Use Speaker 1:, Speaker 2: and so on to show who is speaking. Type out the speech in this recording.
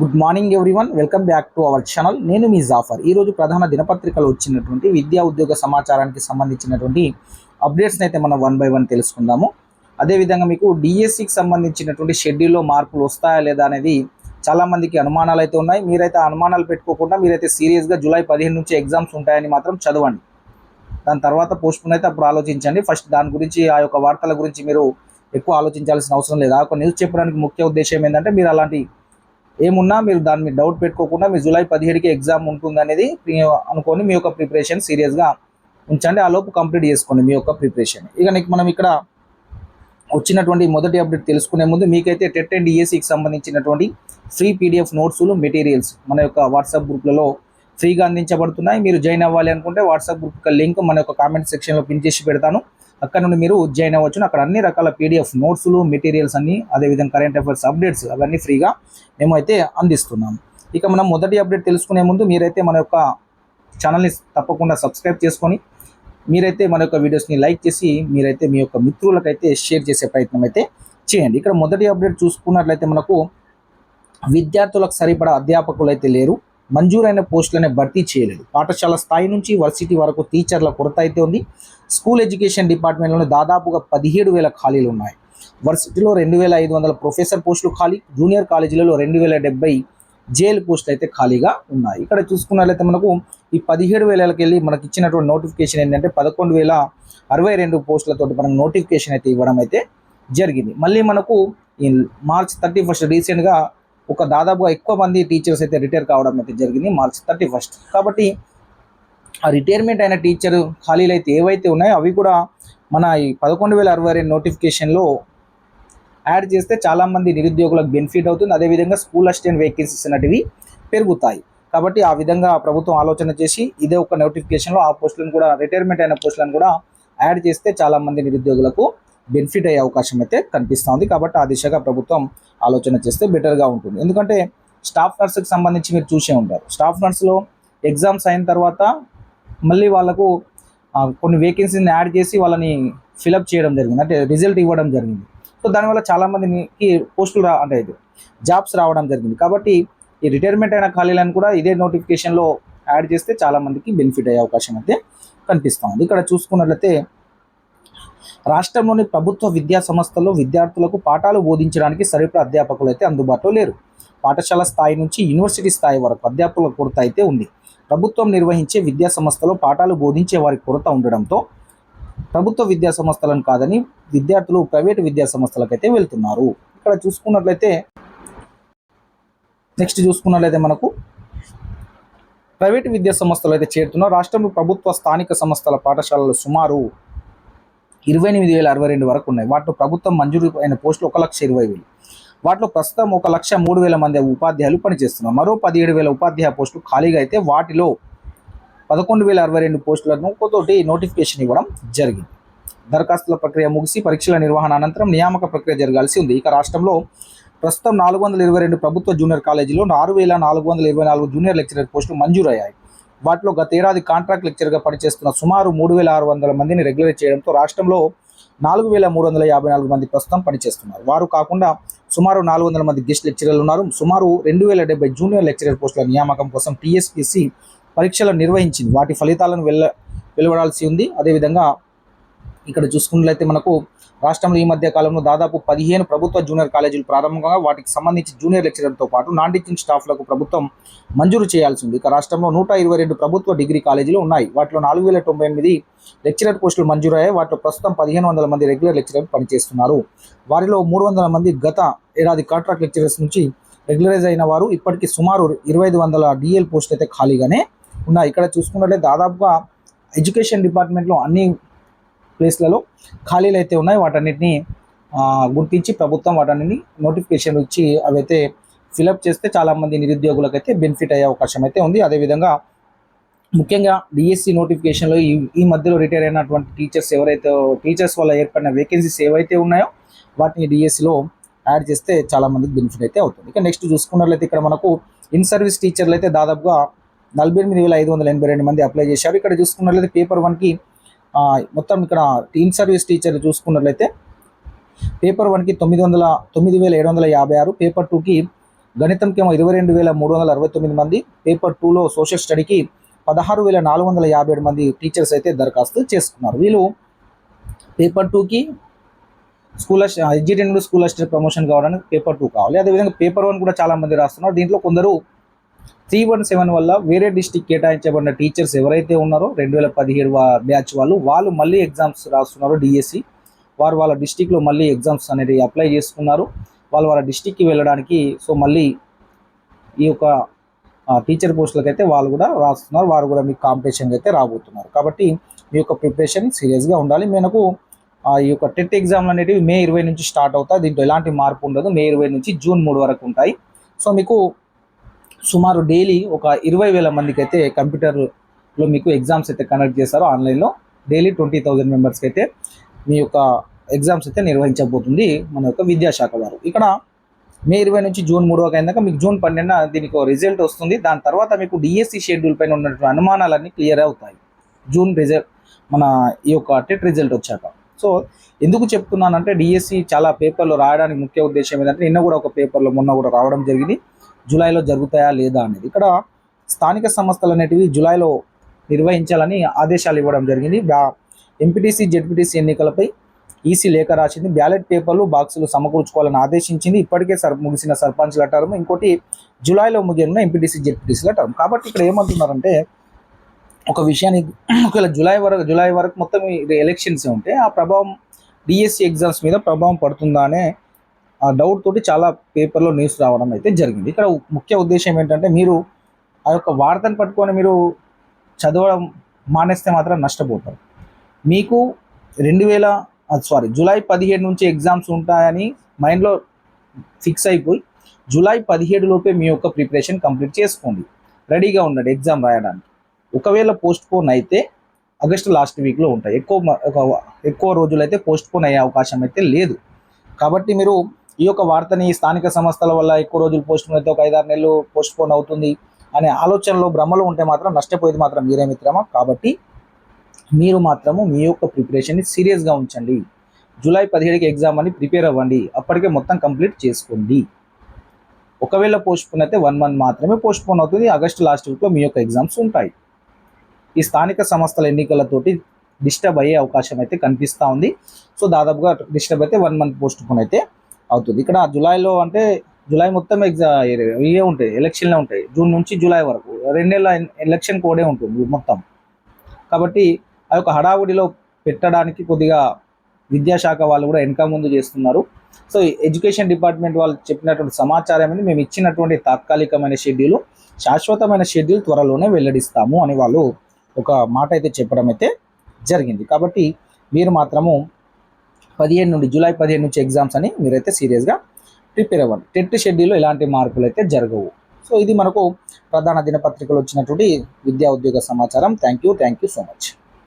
Speaker 1: Good morning everyone welcome back to our channel నేను మీ జాఫర్ ఈరోజు ప్రధాన దినపత్రికలు వచ్చినటువంటి విద్యా ఉద్యోగ సమాచారానికి సంబంధించినటువంటి అప్డేట్స్ని అయితే మనం వన్ బై వన్ తెలుసుకుందాము. అదేవిధంగా మీకు డిఎస్సికి సంబంధించినటువంటి షెడ్యూల్లో మార్పులు వస్తాయా లేదా అనేది చాలామందికి అనుమానాలు అయితే ఉన్నాయి. మీరైతే అనుమానాలు పెట్టుకోకుండా మీరైతే సీరియస్గా జూలై పదిహేను నుంచి ఎగ్జామ్స్ ఉంటాయని మాత్రం చదవండి. దాని తర్వాత పోస్ట్పోన్ అయితే అప్పుడు ఆలోచించండి. ఫస్ట్ దాని గురించి ఆ యొక్క వార్తల గురించి మీరు ఎక్కువ ఆలోచించాల్సిన అవసరం లేదు. ఆ యొక్క న్యూస్ చెప్పడానికి ముఖ్య ఉద్దేశం ఏంటంటే మీరు అలాంటి ఏమున్నా మీరు దాని మీద డౌట్ పెట్టుకోకుండా మీ జూలై పదిహేడుకి ఎగ్జామ్ ఉంటుంది అనేది అనుకొని మీ యొక్క ప్రిపరేషన్ సీరియస్గా ఉంచండి. ఆ లోపు కంప్లీట్ చేసుకోండి మీ యొక్క ప్రిపరేషన్ ఇక నీకు మనం ఇక్కడ వచ్చినటువంటి మొదటి అప్డేట్ తెలుసుకునే ముందు మీకైతే టెట్ అండ్ డిఎస్సికి సంబంధించినటువంటి ఫ్రీ పీడిఎఫ్ నోట్స్లు మెటీరియల్స్ మన యొక్క వాట్సాప్ గ్రూప్లలో ఫ్రీగా అందించబడుతున్నాయి. మీరు జాయిన్ అవ్వాలి అనుకుంటే వాట్సాప్ గ్రూప్ యొక్క లింక్ మన యొక్క కామెంట్ సెక్షన్లో పిన్ చేసి పెడతాను. అక్కడ నుండి మీరు జాయిన్ అవ్వచ్చు అక్కడ అన్ని రకాల పీడిఎఫ్ నోట్స్లు మెటీరియల్స్ అన్ని అదేవిధంగా కరెంట్ అఫైర్స్ అప్డేట్స్ అవన్నీ ఫ్రీగా మేము అయితే అందిస్తున్నాం ఇక మనం మొదటి అప్డేట్ తెలుసుకునే ముందు మీరైతే మన యొక్క ఛానల్ని తప్పకుండా సబ్స్క్రైబ్ చేసుకొని మీరైతే మన యొక్క వీడియోస్ని లైక్ చేసి మీరైతే మీ యొక్క మిత్రులకైతే షేర్ చేసే ప్రయత్నం అయితే చేయండి. ఇక్కడ మొదటి అప్డేట్ చూసుకున్నట్లయితే మనకు విద్యార్థులకు సరిపడా అధ్యాపకులు అయితే లేరు. మంజూరైన పోస్టులనే భర్తీ చేయలేదు. పాఠశాల స్థాయి నుంచి వర్సిటీ వరకు టీచర్ల కొరత అయితే ఉంది. స్కూల్ ఎడ్యుకేషన్ డిపార్ట్మెంట్లోనే దాదాపుగా పదిహేడు వేల ఖాళీలు ఉన్నాయి. వర్సిటీలో రెండు వేల ఐదు వందల ప్రొఫెసర్ పోస్టులు ఖాళీ. జూనియర్ కాలేజీలలో రెండు వేల డెబ్బై జైలు పోస్టులు అయితే ఖాళీగా ఉన్నాయి. ఇక్కడ చూసుకున్నట్లయితే మనకు ఈ పదిహేడు వేలకి వెళ్ళి మనకి ఇచ్చినటువంటి నోటిఫికేషన్ ఏంటంటే పదకొండు వేల అరవై రెండు పోస్టులతో మనకు నోటిఫికేషన్ అయితే ఇవ్వడం అయితే జరిగింది. మళ్ళీ మనకు ఈ మార్చ్ థర్టీ ఫస్ట్ రీసెంట్గా ఒక దాదాపుగా ఎక్కువ మంది టీచర్స్ అయితే రిటైర్ కావడం అయితే జరిగింది మార్చ్ థర్టీ ఫస్ట్ కాబట్టి ఆ రిటైర్మెంట్ అయిన టీచర్ ఖాళీలు అయితే ఏవైతే ఉన్నాయో అవి కూడా మన ఈ పదకొండు వేల అరవై రెండు నోటిఫికేషన్లో యాడ్ చేస్తే చాలామంది నిరుద్యోగులకు బెనిఫిట్ అవుతుంది. అదేవిధంగా స్కూల్ అసిస్టెంట్ వేకెన్సీస్ అనేటివి పెరుగుతాయి. కాబట్టి ఆ విధంగా ప్రభుత్వం ఆలోచన చేసి ఇదే ఒక నోటిఫికేషన్లో ఆ పోస్టులను కూడా రిటైర్మెంట్ అయిన పోస్టులను కూడా యాడ్ చేస్తే చాలామంది నిరుద్యోగులకు బెనిఫిట్ అయ్యే అవకాశం అయితే కనిపిస్తుంది. కాబట్టి ఆ దిశగా ప్రభుత్వం ఆలోచన చేస్తే బెటర్గా ఉంటుంది. ఎందుకంటే స్టాఫ్ నర్స్కి సంబంధించి మీరు చూసే ఉంటారు. స్టాఫ్ నర్స్లో ఎగ్జామ్స్ అయిన తర్వాత మళ్ళీ వాళ్ళకు కొన్ని వేకెన్సీని యాడ్ చేసి వాళ్ళని ఫిలప్ చేయడం జరిగింది. అంటే రిజల్ట్ ఇవ్వడం జరిగింది. సో దానివల్ల చాలామందికి పోస్టులు రా అంటే ఇది జాబ్స్ రావడం జరిగింది. కాబట్టి ఈ రిటైర్మెంట్ అయిన ఖాళీలను కూడా ఇదే నోటిఫికేషన్లో యాడ్ చేస్తే చాలామందికి బెనిఫిట్ అయ్యే అవకాశం అయితే కనిపిస్తుంది. ఇక్కడ చూసుకున్నట్లయితే రాష్ట్రంలోని ప్రభుత్వ విద్యా సంస్థల్లో విద్యార్థులకు పాఠాలు బోధించడానికి సరిపడా అధ్యాపకులు అయితే అందుబాటులో లేరు. పాఠశాల స్థాయి నుంచి యూనివర్సిటీ స్థాయి వరకు అధ్యాపకుల కొరత అయితే ఉంది. ప్రభుత్వం నిర్వహించే విద్యా సంస్థలో పాఠాలు బోధించే వారి కొరత ఉండడంతో ప్రభుత్వ విద్యా సంస్థలను కాదని విద్యార్థులు ప్రైవేటు విద్యా సంస్థలకైతే వెళ్తున్నారు. ఇక్కడ చూసుకున్నట్లయితే నెక్స్ట్ చూసుకున్నట్లయితే మనకు ప్రైవేటు విద్యా సంస్థలు అయితే చేరుతున్నారు. రాష్ట్రంలో ప్రభుత్వ స్థానిక సంస్థల పాఠశాలలు సుమారు ఇరవై ఎనిమిది వేల అరవై రెండు వరకు ఉన్నాయి వాటిలో ప్రభుత్వం మంజూరు అయిన పోస్టులు ఒక లక్ష ఇరవై వేలు. వాటిలో ప్రస్తుతం ఒక లక్ష మూడు వేల మంది ఉపాధ్యాయులు పనిచేస్తున్నారు. మరో పదిహేడు వేల ఉపాధ్యాయ పోస్టులు ఖాళీగా అయితే వాటిలో పదకొండు వేల అరవై రెండు పోస్టులను తోటి నోటిఫికేషన్ ఇవ్వడం జరిగింది. దరఖాస్తుల ప్రక్రియ ముగిసి పరీక్షల నిర్వహణ అనంతరం నియామక ప్రక్రియ జరగాల్సి ఉంది. ఇక రాష్ట్రంలో ప్రస్తుతం నాలుగు వందల ఇరవై రెండు ప్రభుత్వ జూనియర్ కాలేజీలో ఆరు వేల నాలుగు వందల ఇరవై నాలుగు జూనియర్ లెక్చరర్ పోస్టులు మంజూరయ్యాయి. వాటిలో గత ఏడాది కాంట్రాక్ట్ లెక్చర్గా పనిచేస్తున్న సుమారు మూడు వేల ఆరు వందల మందిని రెగ్యులర్ చేయడంతో రాష్ట్రంలో నాలుగు వేల మూడు వందల యాభై నాలుగు మంది ప్రస్తుతం పనిచేస్తున్నారు. వారు కాకుండా సుమారు నాలుగు వందల మంది గెస్ట్ లెక్చరర్లు ఉన్నారు. సుమారు రెండు వేల డెబ్బై జూనియర్ లెక్చరర్ పోస్టుల నియామకం కోసం టీఎస్పీసీ పరీక్షలు నిర్వహించింది. వాటి ఫలితాలను వెళ్ళ వెలువడాల్సి ఉంది. అదేవిధంగా ఇక్కడ చూసుకున్నట్లయితే మనకు రాష్ట్రంలో ఈ మధ్య కాలంలో దాదాపు పదిహేను ప్రభుత్వ జూనియర్ కాలేజీలు ప్రారంభంగా వాటికి సంబంధించి జూనియర్ లెక్చరర్తో పాటు నాన్ టీచింగ్ స్టాఫ్లకు ప్రభుత్వం మంజూరు చేయాల్సి ఉంది ఇక రాష్ట్రంలో నూట ఇరవై రెండు ప్రభుత్వ డిగ్రీ కాలేజీలు ఉన్నాయి. వాటిలో నాలుగు వేల తొంభై ఎనిమిది లెక్చరర్ పోస్టులు మంజూరయ్యాయి. వాటిలో ప్రస్తుతం పదిహేను వందల మంది రెగ్యులర్ లెక్చరర్ పనిచేస్తున్నారు. వారిలో మూడు వందల మంది గత ఏడాది కాంట్రాక్ట్ లెక్చరర్స్ నుంచి రెగ్యులరైజ్ అయిన వారు ఇప్పటికీ సుమారు ఇరవై ఐదు వందల డిఎల్ పోస్టులు అయితే ఖాళీగానే ఉన్నాయి. ఇక్కడ చూసుకున్నట్లయితే దాదాపుగా ఎడ్యుకేషన్ డిపార్ట్మెంట్లో అన్ని ప్లేస్లలో ఖాళీలు అయితే ఉన్నాయి. వాటన్నిటిని గుర్తించి ప్రభుత్వం వాటన్నిటిని నోటిఫికేషన్ ఇచ్చి అవైతే ఫిలప్ చేస్తే చాలామంది నిరుద్యోగులకు అయితే బెనిఫిట్ అయ్యే అవకాశం అయితే ఉంది. అదేవిధంగా ముఖ్యంగా డిఎస్సి నోటిఫికేషన్లో ఈ ఈ మధ్యలో రిటైర్ అయినటువంటి టీచర్స్ ఎవరైతే టీచర్స్ వల్ల ఏర్పడిన వేకెన్సీస్ ఏవైతే ఉన్నాయో వాటిని డిఎస్సిలో యాడ్ చేస్తే చాలామందికి బెనిఫిట్ అయితే అవుతుంది. ఇక నెక్స్ట్ చూసుకున్నట్లయితే ఇక్కడ మనకు ఇన్ సర్వీస్ టీచర్లు అయితే దాదాపుగా నలభై ఎనిమిది వేల ఐదు వందల ఎనభై రెండు మంది అప్లై చేశారు. ఇక్కడ చూసుకున్నట్లయితే పేపర్ వన్కి మొత్తం ఇక్కడ టీమ్ సర్వీస్ టీచర్ చూసుకున్నట్లయితే పేపర్ వన్కి తొమ్మిది వందల తొమ్మిది వేల ఏడు వందల యాభై ఆరు పేపర్ టూకి గణితంకేమో ఇరవై రెండు వేల మూడు వందల అరవై తొమ్మిది మంది పేపర్ టూలో సోషల్ స్టడీకి పదహారు వేల నాలుగు వందల యాభై ఏడు మంది టీచర్స్ అయితే దరఖాస్తు చేసుకున్నారు. వీళ్ళు పేపర్ టూకి school SGT school assistant promotion కావడానికి పేపర్ టూ కావాలి. అదేవిధంగా పేపర్ వన్ కూడా చాలామంది రాస్తున్నారు. దీంట్లో కొందరు త్రీ వన్ సెవెన్ వల్ల వేరే డిస్టిక్ కేటాయించబడిన టీచర్స్ ఎవరైతే ఉన్నారో రెండు వేల పదిహేడు బ్యాచ్ వాళ్ళు వాళ్ళు మళ్ళీ ఎగ్జామ్స్ రాస్తున్నారు డిఎస్సి వారు వాళ్ళ డిస్టిక్లో మళ్ళీ ఎగ్జామ్స్ అనేది అప్లై చేసుకున్నారు. వాళ్ళు వాళ్ళ డిస్టిక్కి వెళ్ళడానికి సో మళ్ళీ ఈ యొక్క టీచర్ పోస్టులకు అయితే వాళ్ళు కూడా రాస్తున్నారు. వారు కూడా మీకు కాంపిటీషన్కి అయితే రాబోతున్నారు. కాబట్టి మీ యొక్క ప్రిపరేషన్ సీరియస్గా ఉండాలి. మనకు ఈ యొక్క టెట్ ఎగ్జామ్లు అనేటివి మే ఇరవై నుంచి స్టార్ట్ అవుతాయి. దీంట్లో ఎలాంటి మార్పు ఉండదు. మే ఇరవై నుంచి జూన్ మూడు వరకు ఉంటాయి. సో మీకు సుమారు డైలీ ఒక ఇరవై వేల మందికి అయితే కంప్యూటర్లో మీకు ఎగ్జామ్స్ అయితే కండక్ట్ చేస్తారు ఆన్లైన్లో. డైలీ ట్వంటీ థౌజండ్ మెంబర్స్కి అయితే మీ యొక్క ఎగ్జామ్స్ అయితే నిర్వహించబోతుంది మన యొక్క విద్యాశాఖ వారు. ఇక్కడ మే ఇరవై నుంచి జూన్ మూడవ అయిందాక మీకు జూన్ పన్నెండున దీనికి ఒక రిజల్ట్ వస్తుంది. దాని తర్వాత మీకు డిఎస్సి షెడ్యూల్ పైన ఉన్నటువంటి అనుమానాలన్నీ క్లియర్ అవుతాయి. జూన్ రిజల్ట్ మన ఈ యొక్క టెట్ రిజల్ట్ వచ్చాక. సో ఎందుకు చెప్తున్నానంటే డిఎస్సి చాలా పేపర్లు రాయడానికి ముఖ్య ఉద్దేశం ఏంటంటే నిన్న కూడా ఒక పేపర్లో మొన్న కూడా రావడం జరిగింది. జూలైలో జరుగుతాయా లేదా అనేది. ఇక్కడ స్థానిక సంస్థలు అనేటివి జూలైలో నిర్వహించాలని ఆదేశాలు ఇవ్వడం జరిగింది. ఎంపీటీసీ జెడ్పీటీసీ ఎన్నికలపై ఈసీ లేఖ రాసింది. బ్యాలెట్ పేపర్లు బాక్సులు సమకూర్చుకోవాలని ఆదేశించింది. ఇప్పటికే సర్ ముగిసిన సర్పంచ్ల టర్మ్. ఇంకోటి జూలైలో ముగిన ఎంపీటీసీ జెడ్పీటీసీల టర్మ్. కాబట్టి ఇక్కడ ఏమంటున్నారంటే ఒక విషయాన్ని ఒకవేళ జూలై వరకు జూలై వరకు మొత్తం ఇది ఎలక్షన్స్ ఉంటే ఆ ప్రభావం డిఎస్సి ఎగ్జామ్స్ మీద ప్రభావం పడుతుందా అనే డౌట్ తోటి చాలా పేపర్లో న్యూస్ రావడం అయితే జరిగింది. ఇక్కడ ముఖ్య ఉద్దేశం ఏంటంటే మీరు ఆ యొక్క వార్తను పట్టుకొని మీరు చదవడం మానేస్తే మాత్రం నష్టపోతారు. మీకు రెండు వేల సారీ జూలై పదిహేడు నుంచి ఎగ్జామ్స్ ఉంటాయని మైండ్లో ఫిక్స్ అయిపోయి జూలై పదిహేడు లోపే మీ యొక్క ప్రిపరేషన్ కంప్లీట్ చేసుకోండి. రెడీగా ఉండండి ఎగ్జామ్ రాయడానికి. ఒకవేళ పోస్ట్ పోన్ అయితే ఆగస్టు లాస్ట్ వీక్లో ఉంటాయి. ఎక్కువ ఒక- ఎక్కువ రోజులైతే పోస్ట్ పోన్ అయ్యే అవకాశం అయితే లేదు. కాబట్టి మీరు ఈ యొక్క వార్తని స్థానిక సంస్థల వల్ల ఎక్కువ రోజులు పోస్ట్ పోన్ అయితే ఒక ఐదారు నెలలు పోస్ట్ పోన్ అవుతుంది అనే ఆలోచనలో భ్రమలో ఉంటే మాత్రం నష్టపోయేది మాత్రం మీరే మిత్రమా? కాబట్టి మీరు మాత్రము మీ యొక్క ప్రిపరేషన్ని సీరియస్గా ఉంచండి. జూలై పదిహేడుకి ఎగ్జామ్ అని ప్రిపేర్ అవ్వండి. అప్పటికే మొత్తం కంప్లీట్ చేసుకోండి. ఒకవేళ పోస్ట్ పోన్ అయితే వన్ మంత్ మాత్రమే పోస్ట్ పోన్ అవుతుంది. ఆగస్టు లాస్ట్ వీక్లో మీ యొక్క ఎగ్జామ్స్ ఉంటాయి. ఈ స్థానిక సంస్థల ఎన్నికలతోటి డిస్టర్బ్ అయ్యే అవకాశం అయితే కనిపిస్తూ ఉంది. సో దాదాపుగా డిస్టర్బ్ అయితే వన్ మంత్ పోస్ట్ పోన్ అయితే అవుతుంది. ఇక్కడ జూలైలో అంటే జూలై మొత్తం ఎగ్జామ్ ఇవే ఉంటాయి ఎలక్షన్లే ఉంటాయి. జూన్ నుంచి జూలై వరకు. రెండేళ్ళ ఎలక్షన్ కోడే ఉంటుంది మొత్తం. కాబట్టి ఆ యొక్క హడావుడిలో పెట్టడానికి కొద్దిగా విద్యాశాఖ వాళ్ళు కూడా వెనక ముందు చేస్తున్నారు. సో ఎడ్యుకేషన్ డిపార్ట్మెంట్ వాళ్ళు చెప్పినటువంటి సమాచారం అనేది మేము ఇచ్చినటువంటి తాత్కాలికమైన షెడ్యూల్ శాశ్వతమైన షెడ్యూల్ త్వరలోనే వెల్లడిస్తాము అని వాళ్ళు ఒక మాట అయితే చెప్పడం అయితే జరిగింది. కాబట్టి మీరు మాత్రము పదిహేను నుండి జూలై పదిహేను నుంచి ఎగ్జామ్స్ అని మీరైతే సీరియస్గా ప్రిపేర్ అవ్వండి. టెట్ షెడ్యూల్లో ఎలాంటి మార్పులు అయితే జరగవు. సో ఇది మనకు ప్రధాన దినపత్రికలు వచ్చినటువంటి విద్యా ఉద్యోగ సమాచారం. Thank you thank you so much